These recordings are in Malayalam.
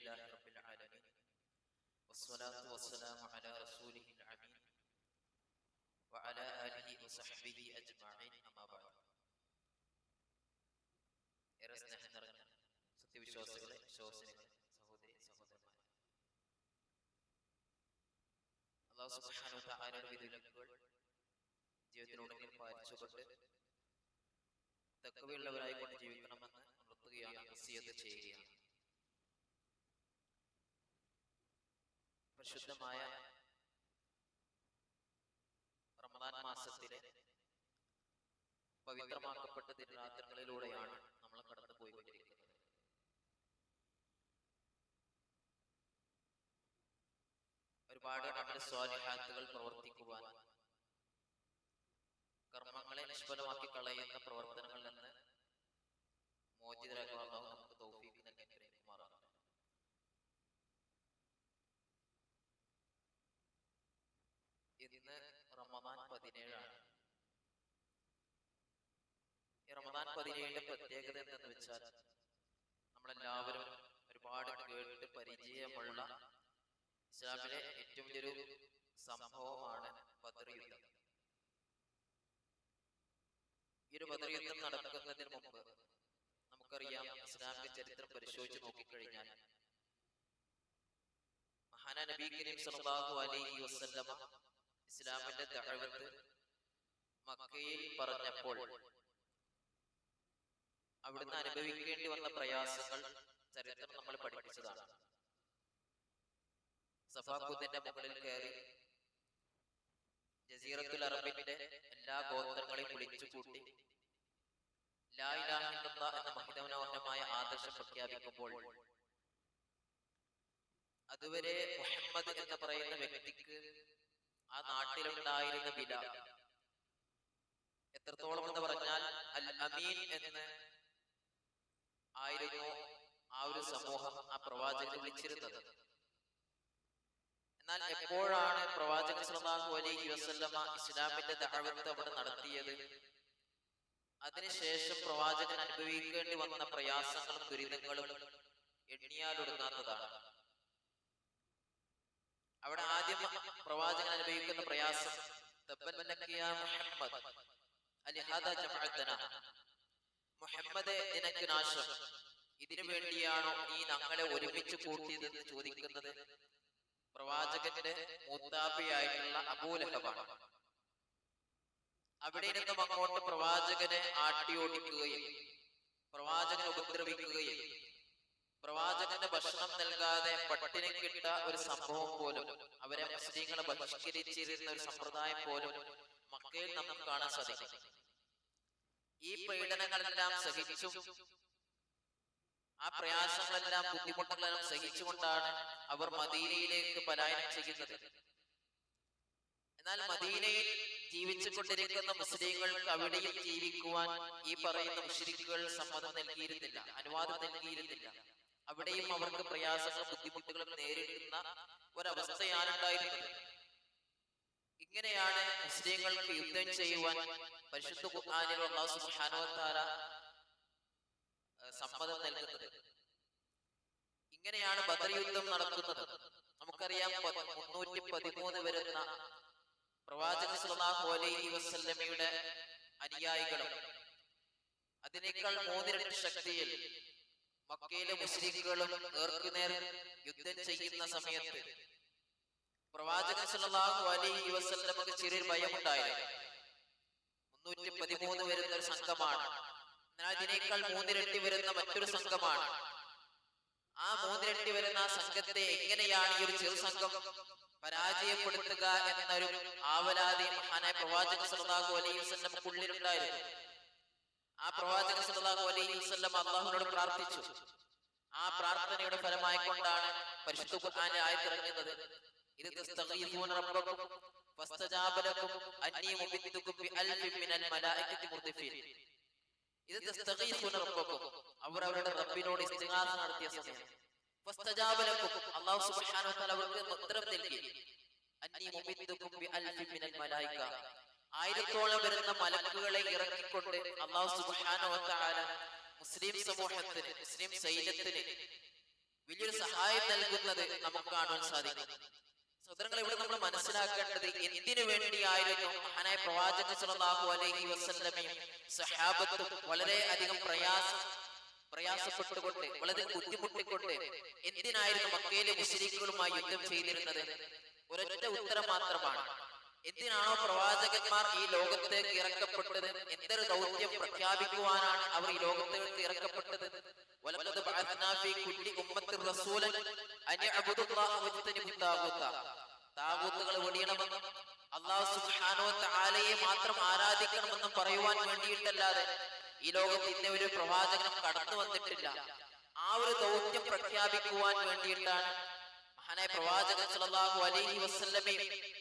لله رب العالمين والصلاة والسلام على رسوله الأمين وعلى آله وصحبه أجمعين أما بعد ഏറെ സ്നേഹം നിറഞ്ഞ സത്യവിശ്വാസികളെ വിശ്വാസിനികളെ സഹോദരി സഹോദരന്മാരെ അള്ളാഹു സുബ്ഹാനഹു വ തആലയുടെ വിധിവിലക്കുകൾ ജീവിതത്തിലുടനീളം പാലിച്ചുകൊണ്ട് തക്കവയുള്ളവരായി കൊണ്ട് ജീവിക്കണമെന്ന് ഉണർത്തുകയാണ് വസിയത്ത് ചെയ്യുകയാണ് പരിശുദ്ധമായ റമദാൻ മാസത്തിലെ പവിത്രമാക്കപ്പെട്ട ദിനരാത്രങ്ങളിലൂടെയാണ് നമ്മൾ കടന്നു പോയിക്കൊണ്ടിരിക്കുന്നത് ഒരുപാട് നമ്മുടെ സ്വാലിഹാത്തുകൾ പ്രവർത്തിക്കുവാൻ കർമ്മങ്ങളെ നിഷ്ഫലമാക്കി കളയുന്ന പ്രവർത്തനങ്ങളിൽ നിന്ന് മോചിതരാക്കുവാൻ നമുക്ക് തൗഫീഖ് നൽകി അനുഗ്രഹിക്കുമാറാണ് ഇന്ന് റമദാൻ പതിനേഴാണ്. ഈ റമദാൻ പതിനേഴിന്റെ പ്രത്യേകത എന്തെന്ന് വെച്ചാൽ നമ്മളെല്ലാവരും ഒരുപാട് കേട്ട് പരിചയമുള്ള ഇസ്ലാമിലെ ഏറ്റവും വലിയൊരു സംഭവമാണ് ബദർ ഈ ഒരു ബദർ നടക്കുന്നതിന് മുമ്പ് നമുക്കറിയാം ഇസ്ലാമിക ചരിത്രം പരിശോധിച്ച് നോക്കിക്കഴിഞ്ഞാൽ മഹാന നബി കരീം സല്ലല്ലാഹു അലൈഹി വസല്ലമ ഇസ്ലാമിന്റെ ദഅവത്ത് മക്കയിൽ പറഞ്ഞപ്പോൾ അവിടുന്ന് അനുഭവിക്കേണ്ടി വന്ന പ്രയാസങ്ങൾ ചരിത്രം നമ്മൾ പഠിപ്പിച്ചതാണ്. സഫാഖുദിന്റെ മുകളിൽ കയറി ജസീറത്തുൽ അറബിന്റെ എല്ലാ ഗോത്രങ്ങളെയും വിളിച്ചു കൂട്ടി ലായിലാഹില്ല എന്ന മഹിതമനോഹരമായ ആദർശം പ്രഖ്യാപിക്കുമ്പോൾ അതുവരെ മുഹമ്മദ് എന്ന് പറയുന്ന വ്യക്തിക്ക് ആ നാട്ടിലുണ്ടായിരുന്ന വില. എത്രത്തോളം എന്ന് പറഞ്ഞാൽ അൽ അമീൻ എന്ന് ആയിരുന്നു ആ ഒരു സമൂഹം ആ പ്രവാചകൻ വിളിച്ചിരുന്നത്. എന്നാൽ എപ്പോഴാണ് പ്രവാചകൻ സല്ലല്ലാഹു അലൈഹി വസല്ലമ ഇസ്ലാമിന്റെ ദഅവത്ത് അവിടെ നടത്തിയത്? അതിനുശേഷം പ്രവാചകൻ അനുഭവിക്കേണ്ടി വന്ന പ്രയാസങ്ങളും ദുരിതങ്ങളും എണ്ണിയാലൊടുങ്ങാത്തതാണ് അവിടെ ആദ്യം പ്രവാചകൻ അനുഭവിക്കുന്ന പ്രയാസം നിനക്ക് നാശം. ഇതിനു വേണ്ടിയാണോ നീ ഞങ്ങളെ ഒരുമിച്ച് കൂട്ടിയതെന്ന് ചോദിക്കുന്നത്? പ്രവാചകന്റെ മൂത്താപ്പിയായിട്ടുള്ള അബൂലഹബാണ് അവിടെ നിന്നും അങ്ങോട്ട് പ്രവാചകനെ ആട്ടിയോടിക്കുകയും പ്രവാചകനെ ഉപദ്രവിക്കുകയും പ്രവാചകന്റെ ഭക്ഷണം നൽകാതെ പട്ടിണി കിട്ട ഒരു സംഭവം പോലും അവരെ മുസ്ലിങ്ങളെ ബഹിഷ്കരിച്ചിരുന്ന ഒരു സമ്പ്രദായം പോലും മക്കയിൽ നമുക്ക് കാണാൻ സാധിക്കും. ഈ പീഡനങ്ങളെല്ലാം സഹിച്ചും ആ പ്രയാസങ്ങളെല്ലാം ബുദ്ധിമുട്ടുകളെല്ലാം സഹിച്ചുകൊണ്ടാണ് അവർ മദീനയിലേക്ക് പലായനം ചെയ്യുന്നത്. എന്നാൽ മദീനയിൽ ജീവിച്ചുകൊണ്ടിരിക്കുന്ന മുസ്ലിങ്ങൾക്ക് അവിടെയും ജീവിക്കുവാൻ ഈ പറയുന്ന മുഷരിക്കുകൾ സമ്മതം നൽകിയിരുന്നില്ല അനുവാദം നൽകിയിരുന്നില്ല. അവിടെയും അവർക്ക് പ്രയാസങ്ങളും ബുദ്ധിമുട്ടുകളും നേരിടുന്ന ഒരവസ്ഥയാണ് ഉണ്ടായിരുന്നത് ഇങ്ങനെയാണ് മുസ്ലിങ്ങൾക്ക് യുദ്ധം ചെയ്യുവാൻ പരിശുദ്ധ ഖുർആനിൽ സുഹാനോത്താര സമ്മതം നൽകുന്നത്. ഇങ്ങനെയാണ് ബദർ യുദ്ധം നടക്കുന്നത്. നമുക്കറിയാം മുന്നൂറ്റി പതിമൂന്ന് വരുന്ന പ്രവാചക സല്ലല്ലാഹു അലൈഹി വസല്ലമയുടെ അനുയായികളും അതിനേക്കാൾ മൂന്നിരട്ടി ശക്തിയിൽ മക്കയിലെ മുസ്ലിങ്ങളും നേർക്കുനേർ യുദ്ധം ചെയ്യുന്ന സമയത്ത് പ്രവാചകൻ സല്ലല്ലാഹു അലൈഹി വസല്ലമക്ക് ചെറിയൊരു ഭയമുണ്ടായിരുന്നു. മുന്നൂറ്റി പതിമൂന്ന് വരുന്ന ഒരു സംഘമാണ്. എന്നാൽ അതിനേക്കാൾ മൂന്നിരട്ടി വരുന്ന മറ്റൊരു സംഘമാണ്. ആ മൂന്നിരട്ടി വരുന്ന ആ സംഘത്തെ എങ്ങനെയാണ് ഈ ഒരു ചെറു സംഘം പരാജയപ്പെടുത്തുക എന്നൊരു ആവലാതി മഹാനായ പ്രവാചക സല്ലല്ലാഹു അലൈഹി വസല്ലം ഉള്ളിലുണ്ടായിരുന്നു ആ പ്രവാചക സല്ലല്ലാഹു അലൈഹി വസല്ലം അള്ളാഹുവിനോട് പ്രാർത്ഥിച്ചു. ആ പ്രാർത്ഥനയുടെ ഫലമായി കൊണ്ടാണ് പരിശുദ്ധ ഖുർആനിൽ ആയിത്തിറങ്ങുന്നത് മിനൽ മലായികത്തി മുർദിഫീൻ. അവർ അവരുടെ റബ്ബിനോട് ഇസ്തിഗാസ നടത്തിയ സമയം. ഫസ്തജാബ അല്ലാഹു സുബ്ഹാനഹു അവർക്ക് ഉത്തരം നൽകി. മിനൽ മലായിക ആയിരത്തോളം വരുന്ന മലക്കുകളെ ഇറക്കിക്കൊണ്ട് അള്ളാഹു മുസ്ലിം സമൂഹത്തിന് മുസ്ലിം സൈന്യത്തിന് വലിയൊരു സഹായം നൽകുന്നത് നമുക്ക് കാണുവാൻ സാധിക്കും. സഹോദരങ്ങളെ ഇവിടെ നമ്മൾ മനസ്സിലാക്കേണ്ടത് എന്തിനു വേണ്ടിയായിരുന്നു മഹാനായ പ്രവാചക സല്ലല്ലാഹു അലൈഹി വസല്ലമയും സഹാബത്തും വളരെ അധികം പ്രയാസം പ്രയാസപ്പെട്ടുകൊണ്ട് വളരെ ബുദ്ധിമുട്ടിക്കൊണ്ട് എന്തിനായിരുന്നു മക്കയിലെ മുസ്ലിക്കുകളുമായി യുദ്ധം ചെയ്തിരുന്നത്? ഒരൊറ്റ ഉത്തരം മാത്രമാണ്. എന്തിനാണോ പ്രവാചകന്മാർ ഈ ലോകത്തേക്ക് ഇറക്കപ്പെട്ടത്? എന്തൊരു ദൗത്യം പ്രഖ്യാപിക്കുവാനാണ് അവർ ഈ ലോകത്തേക്ക് ഇറക്കപ്പെട്ടത്? താഗൂത്ത. വെടിയണമെന്നും അള്ളാഹു സുബ്ഹാനഹു വ മാത്രം ആരാധിക്കണമെന്നും പറയുവാൻ വേണ്ടിയിട്ടല്ലാതെ ഈ ലോകത്ത് ഇന്ന ഒരു പ്രവാചകനും കടന്നു വന്നിട്ടില്ല. ആ ഒരു ദൗത്യം പ്രഖ്യാപിക്കുവാൻ വേണ്ടിയിട്ടാണ് മഹാനായ പ്രവാചകൻ സല്ലല്ലാഹു അലൈഹി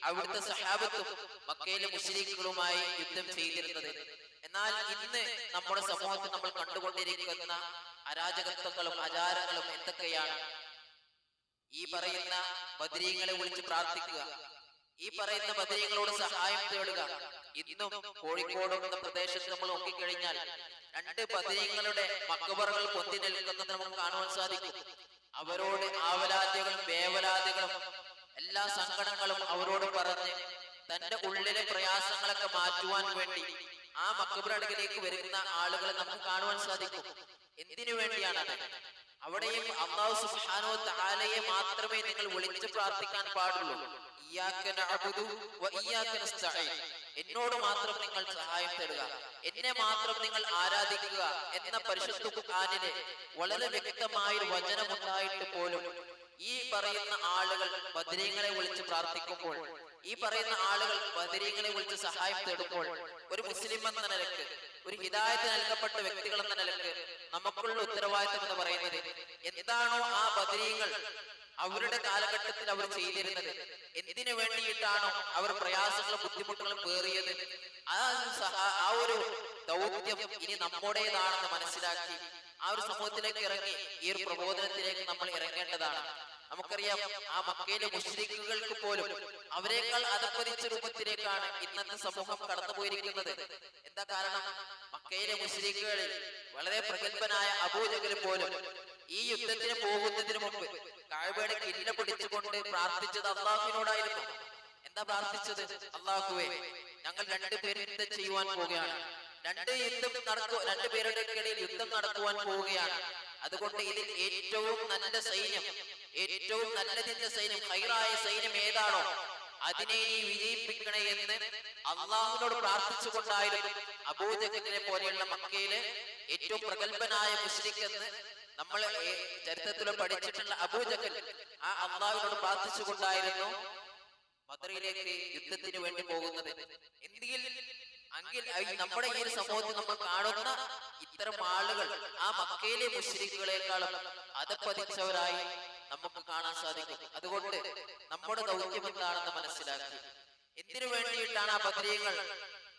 അവിടുത്തെ സഹാബത്തും മക്കയിലെ മുസ്ലിക്കുകളുമായി യുദ്ധം ചെയ്തിരുന്നത്. എന്നാൽ ഇന്ന് നമ്മുടെ സമൂഹത്തിൽ നമ്മൾ കണ്ടുകൊണ്ടിരിക്കുന്ന അരാജകത്വങ്ങളും ആചാരങ്ങളും എന്തൊക്കെയാണ്? ഈ പറയുന്ന ബദരീങ്ങളെ വിളിച്ച് പ്രാർത്ഥിക്കുക. ഈ പറയുന്ന ബദരീങ്ങളോട് സഹായം തേടുക. ഇന്നും കോഴിക്കോട് എന്ന പ്രദേശത്ത് നമ്മൾ നോക്കിക്കഴിഞ്ഞാൽ രണ്ട് ബദരീങ്ങളുടെ മക്കബറുകൾ പൊന്തി നിൽക്കുന്നത് നമുക്ക് കാണുവാൻ സാധിക്കും. അവരോട് ആവലാതികളും വേവലാതികളും എല്ലാ സങ്കടങ്ങളും അവരോട് പറഞ്ഞ് തന്റെ ഉള്ളിലെ പ്രയാസങ്ങളൊക്കെ മാറ്റുവാൻ വേണ്ടി ആ മക്കബറടുക്കിലേക്ക് വരുന്ന ആളുകളെ നമുക്ക് കാണുവാൻ സാധിക്കും. എന്തിനു വേണ്ടിയാണത് അവിടെയും അള്ളാഹു സുബ്ഹാനഹു തആലയെ മാത്രമേ നിങ്ങൾ വിളിച്ചു പ്രാർത്ഥിക്കാൻ പാടുള്ളൂ. ഇയ്യാക നഅബുദു വ ഇയ്യാക നസ്തഈൻ. എന്നോട് മാത്രം നിങ്ങൾ സഹായം തേടുക. എന്നെ മാത്രം നിങ്ങൾ ആരാധിക്കുക എന്ന പരിശുദ്ധ ഖുർആനിലെ വളരെ വ്യക്തമായ വചനമുണ്ടായിട്ട് പോലും ഈ പറയുന്ന ആളുകൾ ബദരീങ്ങളെ വിളിച്ച് പ്രാർത്ഥിക്കുമ്പോൾ ഈ പറയുന്ന ആളുകൾ ബദരീങ്ങളെ വിളിച്ച് സഹായം തേടുമ്പോൾ ഒരു മുസ്ലിം എന്ന നിലയ്ക്ക് ഒരു ഹിദായത്ത് നൽകപ്പെട്ട വ്യക്തികൾ എന്ന നിലയ്ക്ക് നമുക്കുള്ള ഉത്തരവാദിത്തം എന്ന് പറയുന്നത് എന്താണോ ആ ബദരീങ്ങൾ അവരുടെ കാലഘട്ടത്തിൽ അവർ ചെയ്തിരുന്നത്? എന്തിനു വേണ്ടിയിട്ടാണോ അവർ പ്രയാസങ്ങളും ബുദ്ധിമുട്ടുകളും പേറിയത്? ആ ആ ഒരു ദൗത്യം ഇനി നമ്മുടേതാണെന്ന് മനസ്സിലാക്കി ആ ഒരു സമൂഹത്തിലേക്ക് ഇറങ്ങി ഈ ഒരു പ്രബോധനത്തിലേക്ക് നമ്മൾ ഇറങ്ങേണ്ടതാണ്. നമുക്കറിയാം ആ മക്കയിലെ മുസ്ലിക്കുകൾക്ക് പോലും അവരെക്കാൾ അതപ്പതിച്ച രൂപത്തിലേക്കാണ് ഇന്നത്തെ സമൂഹം കടന്നുപോയിരിക്കുന്നത്. എന്താ കാരണം? മക്കയിലെ മുസ്ലിക്കുകളിൽ വളരെ പ്രഗത്ഭനായ അബൂജകൾ പോലും ഈ യുദ്ധത്തിന് പോകുന്നതിന് മുമ്പ് കാഴ്വയുടെ കില്ല പിടിച്ചുകൊണ്ട് പ്രാർത്ഥിച്ചത് അള്ളാഹുവിനോടായിരുന്നു. എന്താ പ്രാർത്ഥിച്ചത്? അള്ളാഹുവേ ഞങ്ങൾ രണ്ടുപേരും യുദ്ധം ചെയ്യുവാൻ പോവുകയാണ്. രണ്ട് യുദ്ധം നടക്കു രണ്ടുപേരുടെ ഇടയിൽ യുദ്ധം നടക്കുവാൻ പോവുകയാണ്. അതുകൊണ്ട് ഇതിൽ ഏറ്റവും നല്ല സൈന്യം ഏറ്റവും നല്ലതിന്റെ സൈന്യം ഹൈറായ സൈന്യം ഏതാണോ അതിനെ നീ വിജയിപ്പിക്കണേ എന്ന് അള്ളാഹുവിനോട് പ്രാർത്ഥിച്ചുകൊണ്ടായിരുന്നു അബൂജഗത്തിനെ പോലെയുള്ള മക്കയിലെ ഏറ്റവും പ്രഗത്ഭനായ മുസ്ലിഖ് എന്ന് നമ്മൾ ചരിത്രത്തിൽ പഠിച്ചിട്ടുള്ള അബൂജക്കൽ ആ അള്ളാവിനോട് പ്രാർത്ഥിച്ചുകൊണ്ടായിരുന്നു മദറിലേക്ക് യുദ്ധത്തിന് വേണ്ടി പോകുന്നത്. എന്തെങ്കിൽ അങ്കിൽ നമ്മുടെ ഈ ഒരു സമൂഹത്തിൽ നമ്മൾ കാണുന്ന ഇത്തരം ആളുകൾ ആ മക്കയിലെ മുസ്ലിക്കുകളെക്കാളും അതപ്പതിച്ചവരായി നമുക്ക് കാണാൻ സാധിക്കും. അതുകൊണ്ട് നമ്മുടെ ദൗത്യം എന്താണെന്ന് മനസ്സിലാക്കി. എന്തിനു വേണ്ടിയിട്ടാണ് ആ ബദരീങ്ങൾ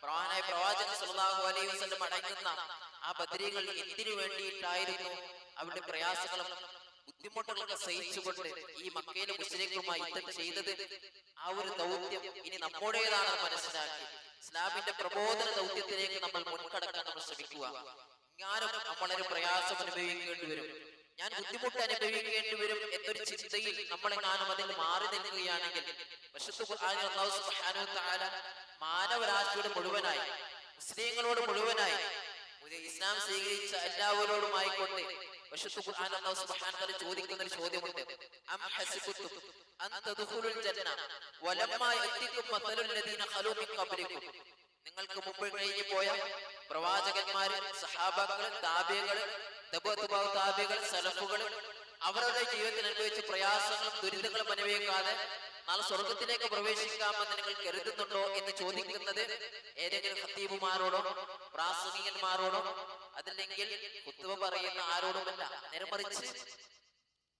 പ്രവാനായ പ്രവാചകൻ സല്ലല്ലാഹു അലൈഹി വസല്ലം അടങ്ങുന്ന ആ ബദ്രീകൾ എന്തിനു വേണ്ടിയിട്ടായിരുന്നു? അവരുടെ പ്രയാസങ്ങളും ബുദ്ധിമുട്ടുകളൊക്കെ സഹിച്ചുകൊണ്ട് ഈ മക്കയിലെ മുസ്ലിങ്ങളുമായി യുദ്ധം ചെയ്തത് ആ ഒരു ദൗത്യം ഇനി നമ്മുടേതാണെന്ന് മനസ്സിലാക്കി. ഇസ്ലാമിന്റെ പ്രബോധന ദൗത്യത്തിലേക്ക് നമ്മൾ മുൻകടക്കാൻ നമ്മൾ ശ്രമിക്കുക. ഞാനും നമ്മളൊരു പ്രയാസം അനുഭവിക്കേണ്ടി വരും. ഞാൻ ബുദ്ധിമുട്ട് അനുഭവിക്കേണ്ടി വരും എന്നൊരു ചിന്തയിൽ നമ്മളെ നമ്മളെങ്ങാനും അതിൽ മാറി നിൽക്കുകയാണെങ്കിൽ മാനവരാശിയുടെ മുഴുവനായി മുസ്ലിങ്ങളോട് മുഴുവനായി ഒരു ഇസ്ലാം സ്വീകരിച്ച എല്ലാവരോടും ആയിക്കൊണ്ട് വിശുദ്ധ ഖുർആൻ അല്ലാഹു ചോദിക്കുന്ന ചോദ്യമുണ്ട്. ജന്ന നിങ്ങൾക്ക് മുമ്പ് കഴിഞ്ഞു പോയ പ്രവാചകന്മാര് സഹാബാക്കൾ താബികൾ താബികൾ സലഫുകൾ അവരുടെ ജീവിതത്തിൽ അനുഭവിച്ച പ്രയാസങ്ങളും ദുരിതങ്ങളും അനുഭവിക്കാതെ നാളെ സ്വർഗത്തിലേക്ക് പ്രവേശിക്കാമെന്ന് നിങ്ങൾ കരുതുന്നുണ്ടോ എന്ന് ചോദിക്കുന്നത് ഏതെങ്കിലും ഹത്തീബുമാരോടോ പ്രാസംഗികന്മാരോടോ അതല്ലെങ്കിൽ കുത്തുവ പറയുന്ന ആരോടുമല്ല. നേരെമറിച്ച്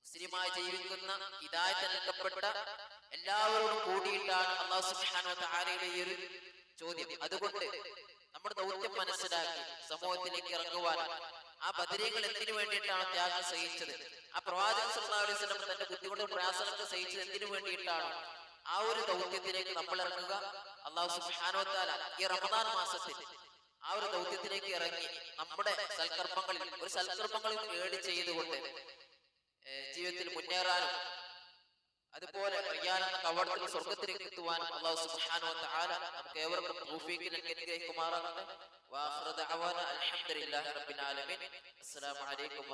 മുസ്ലിമായി ജീവിക്കുന്ന ഹിദായത്ത് നൽകപ്പെട്ട എല്ലാവരോടും കൂടിയിട്ടാണ് അള്ളാഹു സുബ്ഹാനഹു വ തആലയുടെ ഈ ഒരു ചോദ്യം. അതുകൊണ്ട് നമ്മുടെ ദൗത്യം മനസ്സിലാക്കി സമൂഹത്തിലേക്ക് ഇറങ്ങുവാൻ ആ ബദരീങ്ങൾ എന്തിനു വേണ്ടിയിട്ടാണ് ത്യാഗം സഹിച്ചത്? ആ പ്രവാചകൻ സ്വഭാവം തന്റെ ബുദ്ധിമുട്ടും പ്രയാസങ്ങളൊക്കെ സഹിച്ചത് എന്തിനു വേണ്ടിയിട്ടാണ്? ആ ഒരു ദൗത്യത്തിലേക്ക് നമ്മൾ ഇറങ്ങുക. അള്ളാഹു സുഹാനോത്താല ഈ റമദാൻ മാസത്തിൽ ആ ഒരു ദൗത്യത്തിലേക്ക് ഇറങ്ങി നമ്മുടെ സൽക്കർമ്മങ്ങളിൽ ഒരു സൽക്കർമ്മങ്ങളിൽ ഏട് ചെയ്തുകൊണ്ട് ജീവിതത്തിൽ മുന്നേറാനും അതുപോലെ റയ്യാനെന്ന കവാടത്തിൽ സ്വർഗത്തിലേക്ക് എത്തുവാൻ അള്ളാഹു സുബ്ഹാനഹു വ തആല തൗഫീഖ് അൽഹംദുലില്ലാഹി റബ്ബിൽ ആലമീൻ. അസ്സലാമു അലൈക്കും